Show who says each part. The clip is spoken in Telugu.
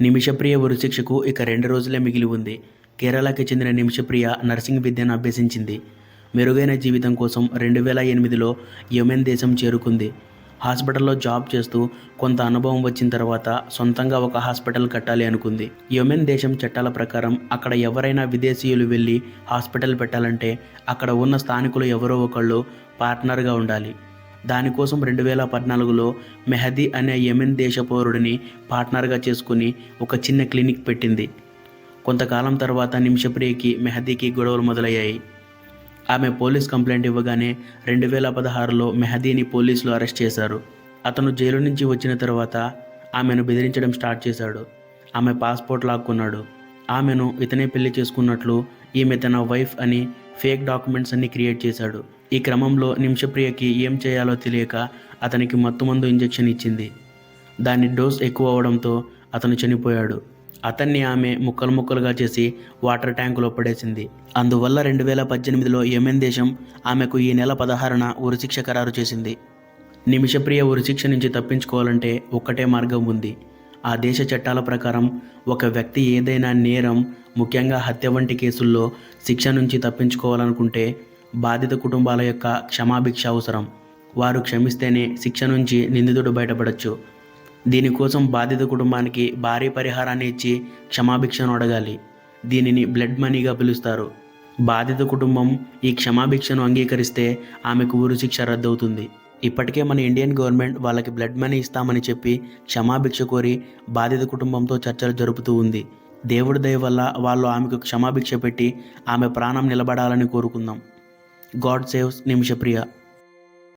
Speaker 1: నిమిషప్రియ ఉరిశిక్షకు ఇక రెండు రోజులే మిగిలి ఉంది. కేరళకి చెందిన నిమిషప్రియ నర్సింగ్ విద్యను అభ్యసించింది. మెరుగైన జీవితం కోసం రెండు వేల ఎనిమిదిలో యమెన్ దేశం చేరుకుంది. హాస్పిటల్లో జాబ్ చేస్తూ కొంత అనుభవం వచ్చిన తర్వాత సొంతంగా ఒక హాస్పిటల్ కట్టాలి అనుకుంది. యమెన్ దేశం చట్టాల ప్రకారం అక్కడ ఎవరైనా విదేశీయులు వెళ్ళి హాస్పిటల్ పెట్టాలంటే అక్కడ ఉన్న స్థానికులు ఎవరో ఒకళ్ళు పార్ట్నర్గా ఉండాలి. దానికోసం రెండు వేల పద్నాలుగులో మెహదీ అనే యెమెన్ దేశ పౌరుడిని పార్ట్నర్గా చేసుకుని ఒక చిన్న క్లినిక్ పెట్టింది. కొంతకాలం తర్వాత నిమిషప్రియకి మెహదీకి గొడవలు మొదలయ్యాయి. ఆమె పోలీస్ కంప్లైంట్ ఇవ్వగానే రెండు వేల పదహారులో మెహదీని పోలీసులు అరెస్ట్ చేశారు. అతను జైలు నుంచి వచ్చిన తర్వాత ఆమెను బెదిరించడం స్టార్ట్ చేశాడు. ఆమె పాస్పోర్ట్ లాక్కున్నాడు. ఆమెను ఇతనే పెళ్ళి చేసుకున్నట్లు ఈమె తన వైఫ్ అని ఫేక్ డాక్యుమెంట్స్ అన్ని క్రియేట్ చేశాడు. ఈ క్రమంలో నిమిషప్రియకి ఏం చేయాలో తెలియక అతనికి మత్తుమందు ఇంజెక్షన్ ఇచ్చింది. దాని డోస్ ఎక్కువ అవడంతో అతను చనిపోయాడు. అతన్ని ఆమె ముక్కలు ముక్కలుగా చేసి వాటర్ ట్యాంకులో పడేసింది. అందువల్ల రెండు వేల పద్దెనిమిదిలో యెమెన్ దేశం ఆమెకు ఈ నెల పదహారున ఉరిశిక్ష ఖరారు చేసింది. నిమిషప్రియ ఉరిశిక్ష నుంచి తప్పించుకోవాలంటే ఒక్కటే మార్గం ఉంది. ఆ దేశ చట్టాల ప్రకారం ఒక వ్యక్తి ఏదైనా నేరం ముఖ్యంగా హత్య వంటి కేసుల్లో శిక్ష నుంచి తప్పించుకోవాలనుకుంటే బాధిత కుటుంబాల యొక్క క్షమాభిక్ష అవసరం. వారు క్షమిస్తేనే శిక్ష నుంచి నిందితుడు బయటపడచ్చు. దీనికోసం బాధిత కుటుంబానికి భారీ పరిహారాన్ని ఇచ్చి క్షమాభిక్షను అడగాలి. దీనిని బ్లడ్ మనీగా పిలుస్తారు. బాధిత కుటుంబం ఈ క్షమాభిక్షను అంగీకరిస్తే ఆమెకు ఉరిశిక్ష రద్దవుతుంది. ఇప్పటికే మన ఇండియన్ గవర్నమెంట్ వాళ్ళకి బ్లడ్ మనీ ఇస్తామని చెప్పి క్షమాభిక్ష కోరి బాధిత కుటుంబంతో చర్చలు జరుపుతూ ఉంది. దేవుడి దయ వల్ల వాళ్ళు ఆమెకు క్షమాభిక్ష పెట్టి ఆమె ప్రాణం నిలబడాలని కోరుకుందాం. God saves Nimishapriya